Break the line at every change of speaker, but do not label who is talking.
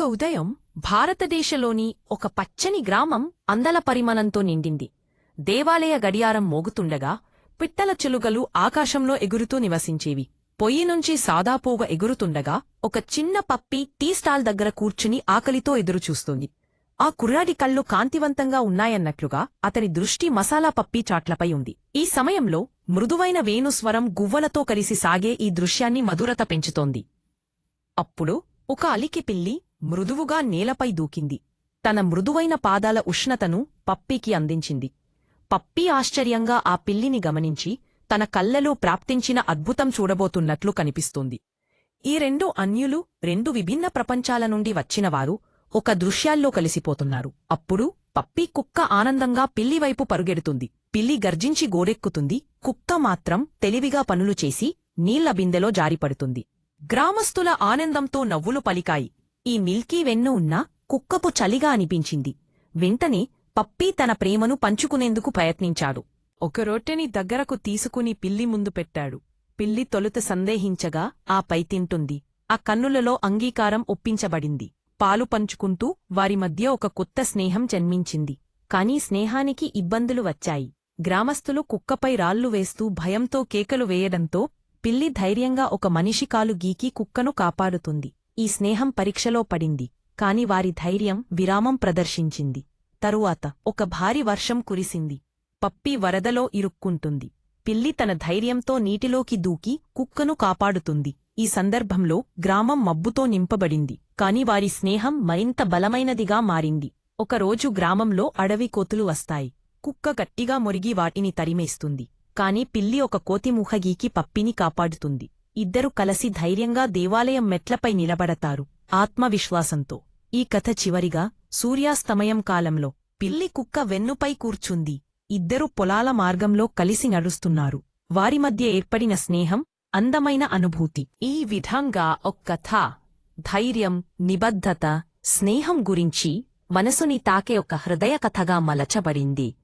ఒక ఉదయం భారతదేశంలోని ఒక పచ్చని గ్రామం అందల పరిమళంతో నిండింది. దేవాలయ గడియారం మోగుతుండగా పిట్టల చెలుగలు ఆకాశంలో ఎగురుతూ నివసించేవి. పొయ్యి నుంచి సాదాపోగ ఎగురుతుండగా ఒక చిన్న పప్పి టీ స్టాల్ దగ్గర కూర్చుని ఆకలితో ఎదురుచూస్తోంది. ఆ కుర్రాడి కళ్ళు కాంతివంతంగా ఉన్నాయన్నట్లుగా అతని దృష్టి మసాలా పప్పి చాట్లపై ఉంది. ఈ సమయంలో మృదువైన వేణుస్వరం గువ్వలతో కలిసి సాగే ఈ దృశ్యాన్ని మధురత పెంచుతోంది. అప్పుడు ఒక అలికి పిల్లి మృదువుగా నేలపై దూకింది. తన మృదువైన పాదాల ఉష్ణతను పప్పీకి అందించింది. పప్పీ ఆశ్చర్యంగా ఆ పిల్లిని గమనించి తన కళ్ళలో ప్రాప్తించిన అద్భుతం చూడబోతున్నట్లు కనిపిస్తోంది. ఈ రెండు అన్యులు రెండు విభిన్న ప్రపంచాల నుండి వచ్చినవారు ఒక దృశ్యాల్లో కలిసిపోతున్నారు. అప్పుడు పప్పీ కుక్క ఆనందంగా పిల్లివైపు పరుగెడుతుంది. పిల్లి గర్జించి గోడెక్కుతుంది కుక్క మాత్రం తెలివిగా పనులు చేసి నీళ్ళ బిందెలో జారిపడుతుంది. గ్రామస్తుల ఆనందంతో నవ్వులు పలికాయి. ఈ మిల్కీ వెన్ను ఉన్న కుక్కపు చలిగా అనిపించింది. వెంటనే పప్పీ తన ప్రేమను పంచుకునేందుకు ప్రయత్నించాడు. ఒక రొట్టెని దగ్గరకు తీసుకుని పిల్లి ముందు పెట్టాడు. పిల్లి తొలుత సందేహించగా ఆపై తింటుంది. ఆ కన్నులలో అంగీకారం ఒప్పించబడింది. పాలు పంచుకుంటూ వారి మధ్య ఒక కొత్త స్నేహం జన్మించింది. కాని స్నేహానికి ఇబ్బందులు వచ్చాయి. గ్రామస్తులు కుక్కపై రాళ్ళు వేస్తూ భయంతో కేకలు వేయడంతో పిల్లి ధైర్యంగా ఒక మనిషి కాలు గీకి కుక్కను కాపాడుతుంది. ఈ స్నేహం పరీక్షలో పడింది కాని వారి ధైర్యం విరామం ప్రదర్శించింది. తరువాత ఒక భారీ వర్షం కురిసింది. పప్పి వరదలో ఇరుక్కుంటుంది. పిల్లి తన ధైర్యంతో నీటిలోకి దూకి కుక్కను కాపాడుతుంది. ఈ సందర్భంలో గ్రామం మబ్బుతో నింపబడింది కాని వారి స్నేహం మరింత బలమైనదిగా మారింది. ఒకరోజు గ్రామంలో అడవి కోతులు వస్తాయి. కుక్క గట్టిగా మురిగి వాటిని తరిమేస్తుంది కాని పిల్లి ఒక కోతిముహగీకి పప్పిని కాపాడుతుంది. ఇద్దరు కలసి ధైర్యంగా దేవాలయం మెట్లపై నిలబడతారు ఆత్మవిశ్వాసంతో. ఈ కథ చివరిగా సూర్యాస్తమయం కాలంలో పిల్లి కుక్క వెన్నుపై కూర్చుంది. ఇద్దరు పొలాల మార్గంలో కలిసి నడుస్తున్నారు. వారి మధ్య ఏర్పడిన స్నేహం అందమైన అనుభూతి. ఈ విధంగా ఒక కథ ధైర్యం నిబద్ధత స్నేహం గురించి మనసుని తాకే ఒక హృదయ కథగా మలచబడింది.